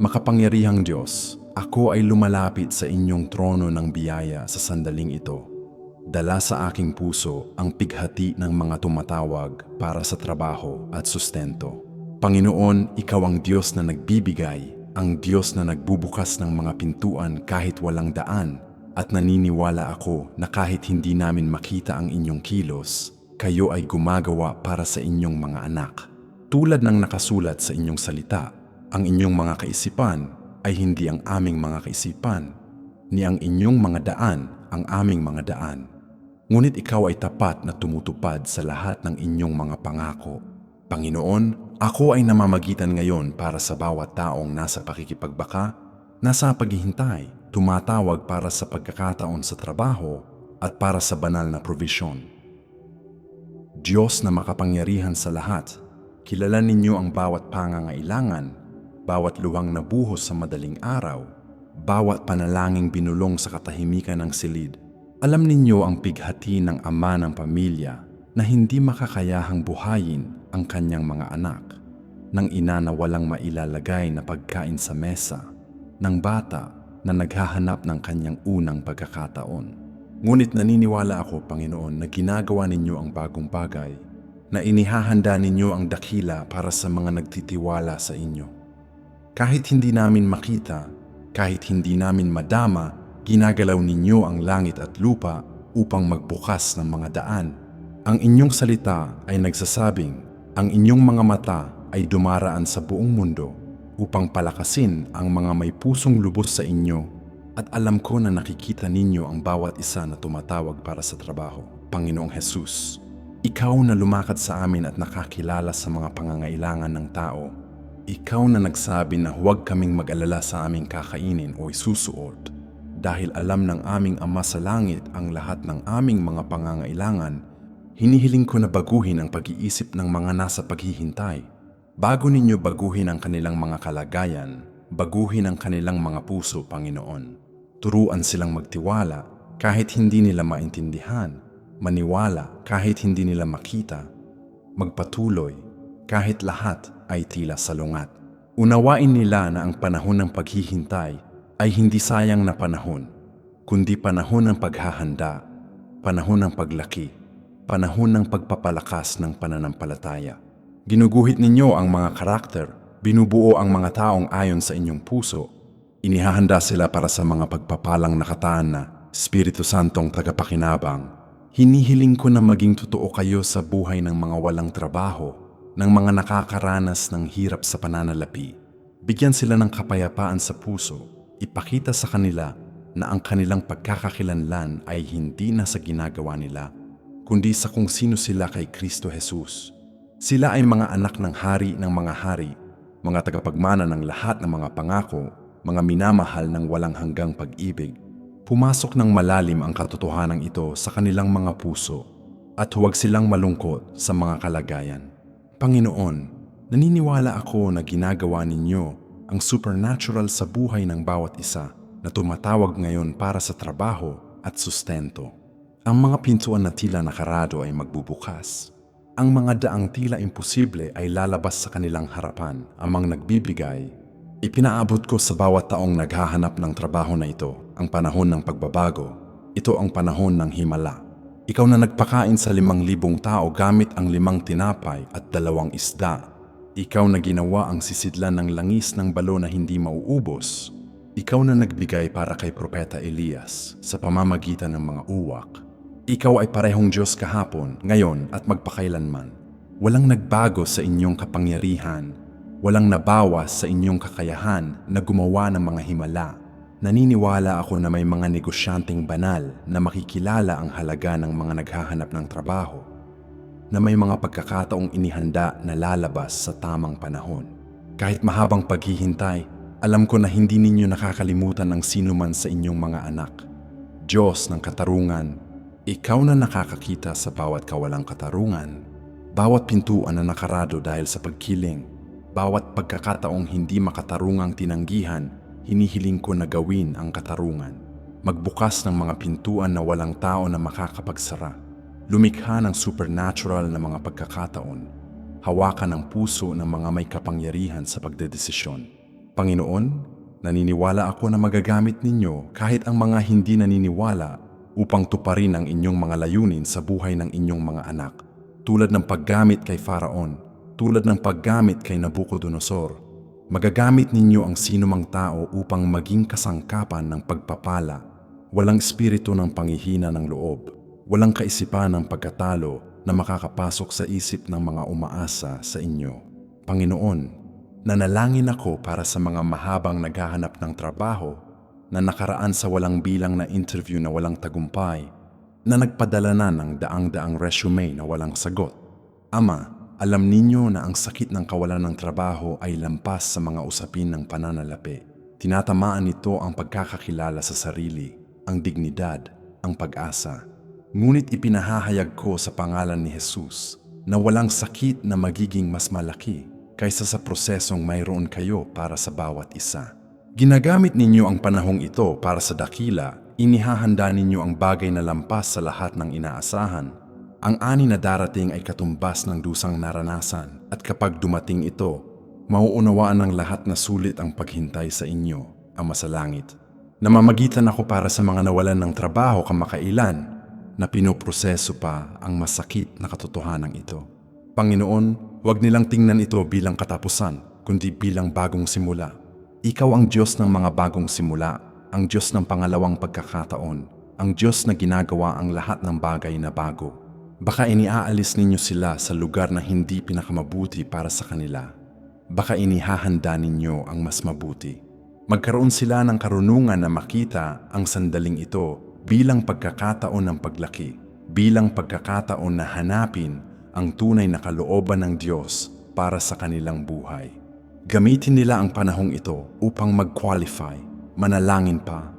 Makapangyarihang Diyos, ako ay lumalapit sa inyong trono ng biyaya sa sandaling ito. Dala sa aking puso ang pighati ng mga tumatawag para sa trabaho at sustento. Panginoon, Ikaw ang Diyos na nagbibigay, ang Diyos na nagbubukas ng mga pintuan kahit walang daan, at naniniwala ako na kahit hindi namin makita ang inyong kilos, kayo ay gumagawa para sa inyong mga anak. Tulad ng nakasulat sa inyong salita, ang inyong mga kaisipan ay hindi ang aming mga kaisipan, ni ang inyong mga daan ang aming mga daan. Ngunit ikaw ay tapat na tumutupad sa lahat ng inyong mga pangako. Panginoon, ako ay namamagitan ngayon para sa bawat taong nasa pakikipagbaka, nasa paghihintay, tumatawag para sa pagkakataon sa trabaho at para sa banal na provisyon. Diyos na makapangyarihan sa lahat, kilala ninyo ang bawat pangangailangan, bawat luwang na buhos sa madaling araw, bawat panalangin binulong sa katahimikan ng silid. Alam ninyo ang pighati ng ama ng pamilya na hindi makakayahang buhayin ang kanyang mga anak, ng ina na walang mailalagay na pagkain sa mesa, ng bata na naghahanap ng kanyang unang pagkakataon. Ngunit naniniwala ako, Panginoon, na ginagawa ninyo ang bagong bagay, na inihahanda ninyo ang dakila para sa mga nagtitiwala sa inyo. Kahit hindi namin makita, kahit hindi namin madama, ginagalaw ninyo ang langit at lupa upang magbukas ng mga daan. Ang inyong salita ay nagsasabing, ang inyong mga mata ay dumaraan sa buong mundo upang palakasin ang mga may pusong lubos sa inyo at alam ko na nakikita ninyo ang bawat isa na tumatawag para sa trabaho. Panginoong Jesus, ikaw na lumakad sa amin at nakakilala sa mga pangangailangan ng tao ikaw na nagsabi na huwag kaming mag-alala sa aming kakainin o isusuot dahil alam ng aming Ama sa Langit ang lahat ng aming mga pangangailangan, hinihiling ko na baguhin ang pag-iisip ng mga nasa paghihintay. Bago ninyo baguhin ang kanilang mga kalagayan, baguhin ang kanilang mga puso, Panginoon. Turuan silang magtiwala kahit hindi nila maintindihan, maniwala kahit hindi nila makita, magpatuloy kahit lahat ay tila salungat. Unawain nila na ang panahon ng paghihintay ay hindi sayang na panahon, kundi panahon ng paghahanda, panahon ng paglaki, panahon ng pagpapalakas ng pananampalataya. Ginuguhit ninyo ang mga karakter, binubuo ang mga taong ayon sa inyong puso, inihahanda sila para sa mga pagpapalang nakataan na Espiritu Santong tagapakinabang. Hinihiling ko na maging totoo kayo sa buhay ng mga walang trabaho, ng mga nakakaranas ng hirap sa pananalapi. Bigyan sila ng kapayapaan sa puso, ipakita sa kanila na ang kanilang pagkakakilanlan ay hindi na sa ginagawa nila, kundi sa kung sino sila kay Kristo Jesus. Sila ay mga anak ng hari ng mga hari, mga tagapagmana ng lahat ng mga pangako, mga minamahal ng walang hanggang pag-ibig. Pumasok ng malalim ang katotohanan ito sa kanilang mga puso at huwag silang malungkot sa mga kalagayan. Panginoon, naniniwala ako na ginagawa ninyo ang supernatural sa buhay ng bawat isa na tumatawag ngayon para sa trabaho at sustento. Ang mga pintuan na tila nakarado ay magbubukas. Ang mga daang tila imposible ay lalabas sa kanilang harapan amang nagbibigay. Ipinaabot ko sa bawat taong naghahanap ng trabaho na ito ang panahon ng pagbabago. Ito ang panahon ng himala. Ikaw na nagpakain sa limang libong tao gamit ang limang tinapay at dalawang isda. Ikaw na ginawa ang sisidlan ng langis ng balo na hindi mauubos. Ikaw na nagbigay para kay Propeta Elias sa pamamagitan ng mga uwak. Ikaw ay parehong Diyos kahapon, ngayon at magpakailanman. Walang nagbago sa inyong kapangyarihan. Walang nabawas sa inyong kakayahan na gumawa ng mga himala Naniniwala ako na may mga negosyanteng banal na makikilala ang halaga ng mga naghahanap ng trabaho, na may mga pagkakataong inihanda na lalabas sa tamang panahon. Kahit mahabang paghihintay, alam ko na hindi ninyo nakakalimutan ang sino man sa inyong mga anak. Diyos ng katarungan, ikaw na nakakakita sa bawat kawalang katarungan, bawat pintuan na nakarado dahil sa pagkiling, bawat pagkakataong hindi makatarungang tinanggihan hinihiling ko na gawin ang katarungan. Magbukas ng mga pintuan na walang tao na makakapagsara. Lumikha ng supernatural na mga pagkakataon. Hawakan ang puso ng mga may kapangyarihan sa pagdedesisyon. Panginoon, naniniwala ako na magagamit ninyo kahit ang mga hindi naniniwala upang tuparin ang inyong mga layunin sa buhay ng inyong mga anak. Tulad ng paggamit kay Faraon, tulad ng paggamit kay Nabucodonosor, magagamit ninyo ang sinumang tao upang maging kasangkapan ng pagpapala, walang espiritu ng pangihina ng loob, walang kaisipan ng pagkatalo na makakapasok sa isip ng mga umaasa sa inyo. Panginoon, nanalangin ako para sa mga mahabang naghahanap ng trabaho na nakaraan sa walang bilang na interview na walang tagumpay, na nagpadala na ng daang-daang resume na walang sagot. Ama, alam ninyo na ang sakit ng kawalan ng trabaho ay lampas sa mga usapin ng pananalapi. Tinatamaan nito ang pagkakakilala sa sarili, ang dignidad, ang pag-asa. Ngunit ipinahahayag ko sa pangalan ni Jesus na walang sakit na magiging mas malaki kaysa sa prosesong mayroon kayo para sa bawat isa. Ginagamit ninyo ang panahong ito para sa dakila, inihahanda ninyo ang bagay na lampas sa lahat ng inaasahan. Ang ani na darating ay katumbas ng dusang naranasan at kapag dumating ito, mauunawaan ng lahat na sulit ang paghintay sa inyo, Ama sa Langit. Namamagitan ako para sa mga nawalan ng trabaho kamakailan na pinoproseso pa ang masakit na katotohanan ito. Panginoon, huwag nilang tingnan ito bilang katapusan, kundi bilang bagong simula. Ikaw ang Diyos ng mga bagong simula, ang Diyos ng pangalawang pagkakataon, ang Diyos na ginagawa ang lahat ng bagay na bago. Baka iniaalis ninyo sila sa lugar na hindi pinakamabuti para sa kanila. Baka inihahanda ninyo ang mas mabuti. Magkaroon sila ng karunungan na makita ang sandaling ito bilang pagkakataon ng paglaki, bilang pagkakataon na hanapin ang tunay na kalooban ng Diyos para sa kanilang buhay. Gamitin nila ang panahong ito upang mag-qualify, manalangin pa,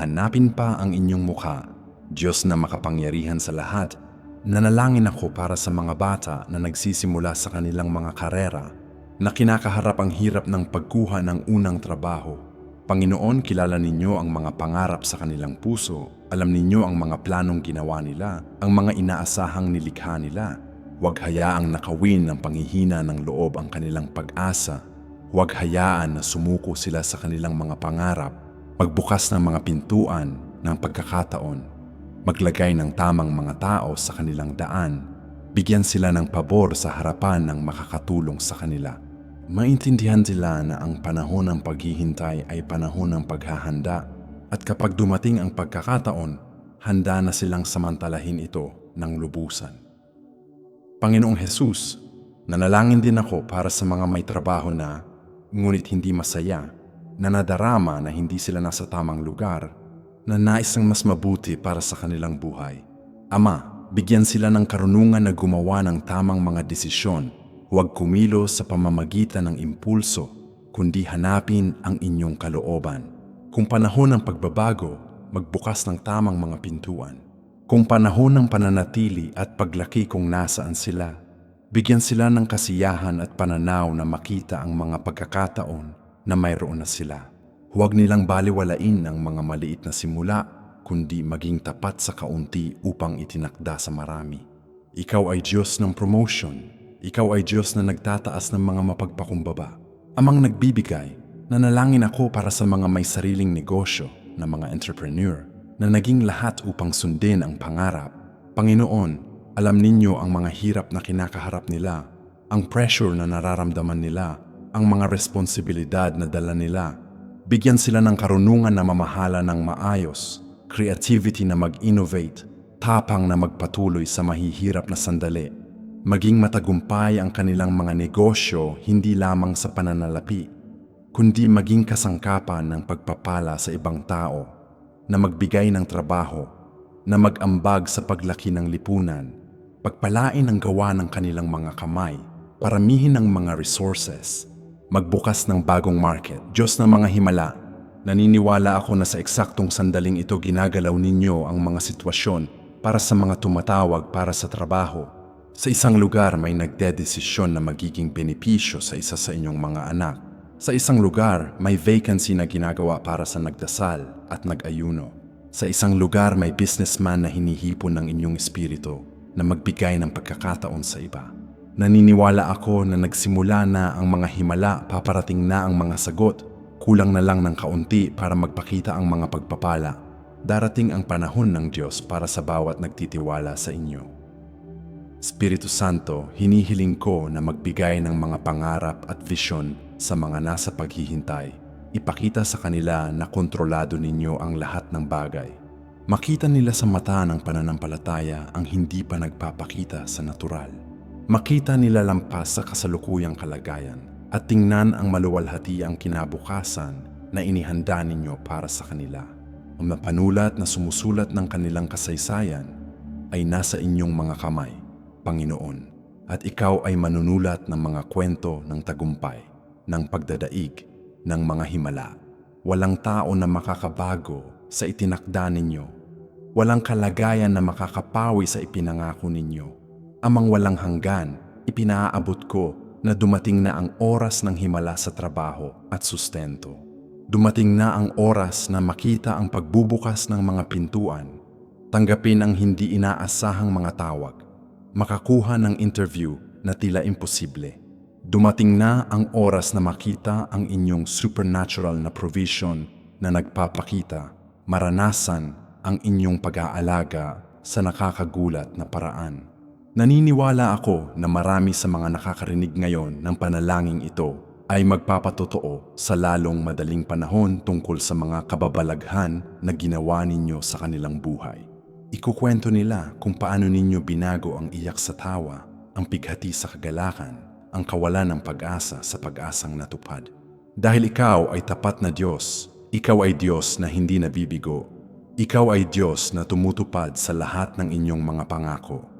hanapin pa ang inyong mukha. Diyos na makapangyarihan sa lahat, nanalangin ako para sa mga bata na nagsisimula sa kanilang mga karera na kinakaharap ang hirap ng pagkuha ng unang trabaho. Panginoon, kilala ninyo ang mga pangarap sa kanilang puso. Alam ninyo ang mga planong ginawa nila, ang mga inaasahang nilikha nila. Huwag hayaang nakawin ng panghihina ng loob ang kanilang pag-asa. Huwag hayaan na sumuko sila sa kanilang mga pangarap. Magbukas ng mga pintuan ng pagkakataon. Maglagay ng tamang mga tao sa kanilang daan. Bigyan sila ng pabor sa harapan ng makakatulong sa kanila. Maintindihan sila na ang panahon ng paghihintay ay panahon ng paghahanda at kapag dumating ang pagkakataon, handa na silang samantalahin ito ng lubusan. Panginoong Jesus, nanalangin din ako para sa mga may trabaho na, ngunit hindi masaya, na nadarama na hindi sila nasa tamang lugar, na nais ng mas mabuti para sa kanilang buhay. Ama, bigyan sila ng karunungan na gumawa ng tamang mga desisyon, huwag kumilos sa pamamagitan ng impulso, kundi hanapin ang inyong kalooban. Kung panahon ng pagbabago, magbukas ng tamang mga pintuan. Kung panahon ng pananatili at paglaki kung nasaan sila, bigyan sila ng kasiyahan at pananaw na makita ang mga pagkakataon na mayroon na sila. Huwag nilang baliwalain ang mga maliit na simula, kundi maging tapat sa kaunti upang itinakda sa marami. Ikaw ay Diyos ng promotion. Ikaw ay Diyos na nagtataas ng mga mapagpakumbaba. Amang nagbibigay, nanalangin ako para sa mga may sariling negosyo na mga entrepreneur na naging lahat upang sundin ang pangarap. Panginoon, alam ninyo ang mga hirap na kinakaharap nila, ang pressure na nararamdaman nila, ang mga responsibilidad na dala nila. Bigyan sila ng karunungan na mamahala ng maayos, creativity na mag-innovate, tapang na magpatuloy sa mahihirap na sandali. Maging matagumpay ang kanilang mga negosyo hindi lamang sa pananalapi, kundi maging kasangkapan ng pagpapala sa ibang tao na magbigay ng trabaho, na mag-ambag sa paglaki ng lipunan, pagpalain ang gawa ng kanilang mga kamay, paramihin ang mga resources, magbukas ng bagong market. Diyos ng mga himala, naniniwala ako na sa eksaktong sandaling ito ginagalaw ninyo ang mga sitwasyon para sa mga tumatawag para sa trabaho. Sa isang lugar may nagdedesisyon na magiging benepisyo sa isa sa inyong mga anak sa isang lugar, may vacancy na ginagawa para sa nagdasal at nag-ayuno. Sa isang lugar, may businessman na hinihipon ng inyong espiritu na magbigay ng pagkakataon sa iba. Naniniwala ako na nagsimula na ang mga himala, paparating na ang mga sagot, Kulang na lang ng kaunti para magpakita ang mga pagpapala. Darating ang panahon ng Diyos para sa bawat nagtitiwala sa inyo. Espiritu Santo, hinihiling ko na magbigay ng mga pangarap at visyon sa mga nasa paghihintay. Ipakita sa kanila na kontrolado ninyo ang lahat ng bagay. Makita nila sa mata ng pananampalataya ang hindi pa nagpapakita sa natural. Makita nila lampas sa kasalukuyang kalagayan at tingnan ang maluwalhati ang kinabukasan na inihanda ninyo para sa kanila. Ang mapanulat na sumusulat ng kanilang kasaysayan ay nasa inyong mga kamay, Panginoon, at ikaw ay manunulat ng mga kwento ng tagumpay, ng pagdadaig, ng mga himala. Walang tao na makakabago sa itinakda ninyo. Walang kalagayan na makakapawi sa ipinangako ninyo. Amang walang hanggan, ipinaabot ko na dumating na ang oras ng himala sa trabaho at sustento. Dumating na ang oras na makita ang pagbubukas ng mga pintuan, tanggapin ang hindi inaasahang mga tawag, makakuha ng interview na tila imposible. Dumating na ang oras na makita ang inyong supernatural na provision na nagpapakita, maranasan ang inyong pag-aalaga sa nakakagulat na paraan. Naniniwala ako na marami sa mga nakakarinig ngayon ng panalangin ito ay magpapatotoo sa lalong madaling panahon tungkol sa mga kababalaghan na ginawa ninyo sa kanilang buhay. Ikukwento nila kung paano ninyo binago ang iyak sa tawa, ang pighati sa kagalakan, ang kawalan ng pag-asa sa pag-asang natupad. Dahil ikaw ay tapat na Diyos, ikaw ay Diyos na hindi nabibigo, ikaw ay Diyos na tumutupad sa lahat ng inyong mga pangako.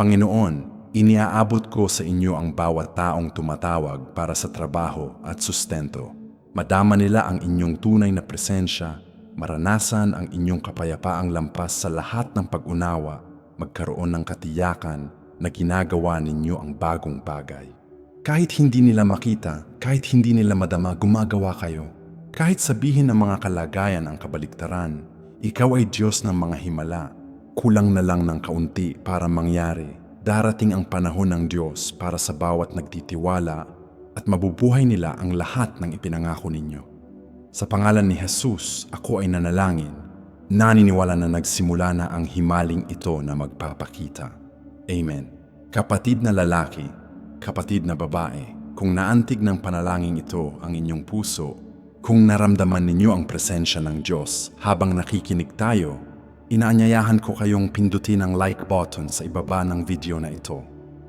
Panginoon, iniaabot ko sa inyo ang bawat taong tumatawag para sa trabaho at sustento. Madama nila ang inyong tunay na presensya, maranasan ang inyong kapayapaang lampas sa lahat ng pag-unawa, magkaroon ng katiyakan na ginagawa ninyo ang bagong bagay. Kahit hindi nila makita, kahit hindi nila madama, gumagawa kayo. Kahit sabihin ng mga kalagayan ang kabaliktaran, ikaw ay Diyos ng mga himala kulang na lang ng kaunti para mangyari. Darating ang panahon ng Diyos para sa bawat nagtitiwala at mabubuhay nila ang lahat ng ipinangako ninyo. Sa pangalan ni Jesus, ako ay nanalangin. Naniniwala na nagsimula na ang himaling ito na magpapakita. Amen. Kapatid na lalaki, kapatid na babae, kung naantig ng panalangin ito ang inyong puso, kung naramdaman ninyo ang presensya ng Diyos habang nakikinig tayo, Inaanyayahan ko kayong pindutin ang like button sa ibaba ng video na ito.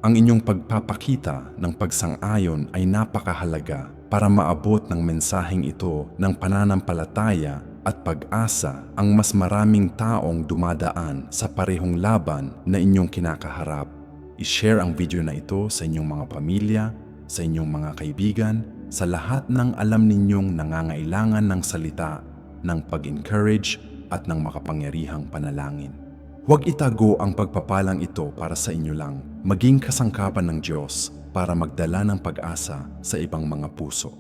Ang inyong pagpapakita ng pagsang-ayon ay napakahalaga para maabot ng mensaheng ito ng pananampalataya at pag-asa ang mas maraming taong dumadaan sa parehong laban na inyong kinakaharap. I-share ang video na ito sa inyong mga pamilya, sa inyong mga kaibigan, sa lahat ng alam ninyong nangangailangan ng salita, ng pag-encourage at ng makapangyarihang panalangin. Huwag itago ang pagpapalang ito para sa inyo lang, maging kasangkapan ng Diyos para magdala ng pag-asa sa ibang mga puso.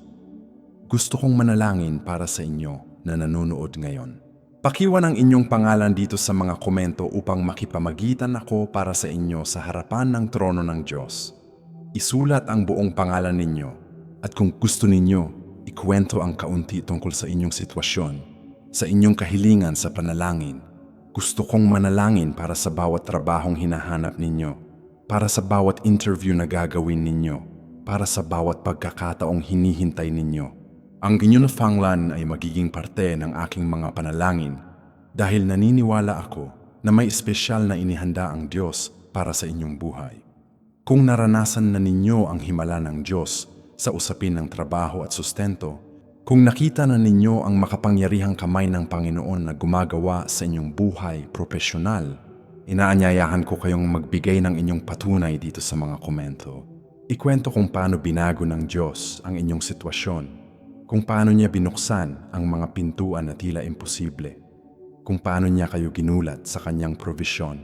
Gusto kong manalangin para sa inyo na nanonood ngayon. Pakiwan ang inyong pangalan dito sa mga komento upang makipamagitan ako para sa inyo sa harapan ng trono ng Diyos. Isulat ang buong pangalan ninyo at kung gusto ninyo, ikwento ang kaunti tungkol sa inyong sitwasyon sa inyong kahilingan sa panalangin. Gusto kong manalangin para sa bawat trabahong hinahanap ninyo, para sa bawat interview na gagawin ninyo, para sa bawat pagkakataong hinihintay ninyo. Ang inyong fanglan ay magiging parte ng aking mga panalangin dahil naniniwala ako na may espesyal na inihanda ang Diyos para sa inyong buhay. Kung naranasan na ninyo ang himala ng Diyos sa usapin ng trabaho at sustento, kung nakita na ninyo ang makapangyarihang kamay ng Panginoon na gumagawa sa inyong buhay profesional, inaanyayahan ko kayong magbigay ng inyong patunay dito sa mga komento. Ikwento kung paano binago ng Diyos ang inyong sitwasyon, kung paano niya binuksan ang mga pintuan na tila imposible, kung paano niya kayo ginulat sa kanyang provision.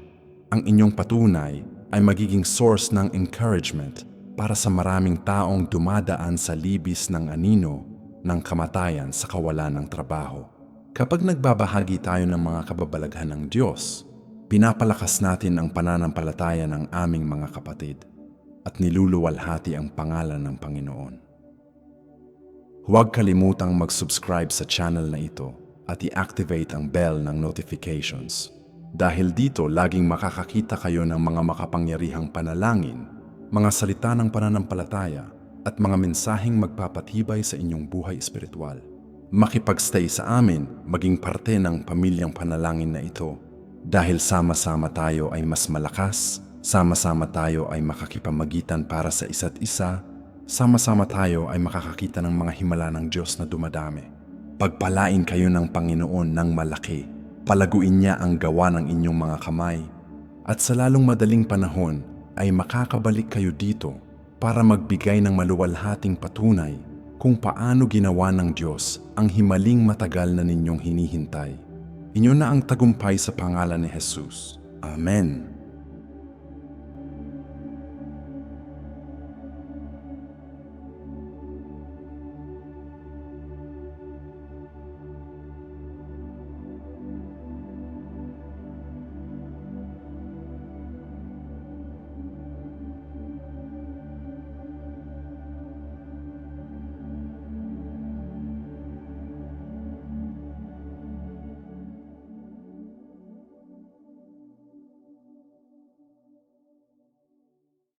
Ang inyong patunay ay magiging source ng encouragement para sa maraming taong dumadaan sa libis ng anino ng kamatayan sa kawalan ng trabaho. Kapag nagbabahagi tayo ng mga kababalaghan ng Diyos, pinapalakas natin ang pananampalataya ng aming mga kapatid at niluluwalhati ang pangalan ng Panginoon. Huwag kalimutang mag-subscribe sa channel na ito at i-activate ang bell ng notifications. Dahil dito laging makakakita kayo ng mga makapangyarihang panalangin, mga salita ng pananampalataya at mga mensaheng magpapatibay sa inyong buhay espiritual. Makipagstay sa amin, maging parte ng pamilyang panalangin na ito. Dahil sama-sama tayo ay mas malakas, sama-sama tayo ay makakipamagitan para sa isa't isa, sama-sama tayo ay makakakita ng mga himala ng Diyos na dumadami. Pagpalain kayo ng Panginoon ng malaki, palaguin niya ang gawa ng inyong mga kamay, at sa lalong madaling panahon ay makakabalik kayo dito para magbigay ng maluwalhating patunay kung paano ginawa ng Diyos ang himaling matagal na ninyong hinihintay. Inyo na ang tagumpay sa pangalan ni Jesus. Amen.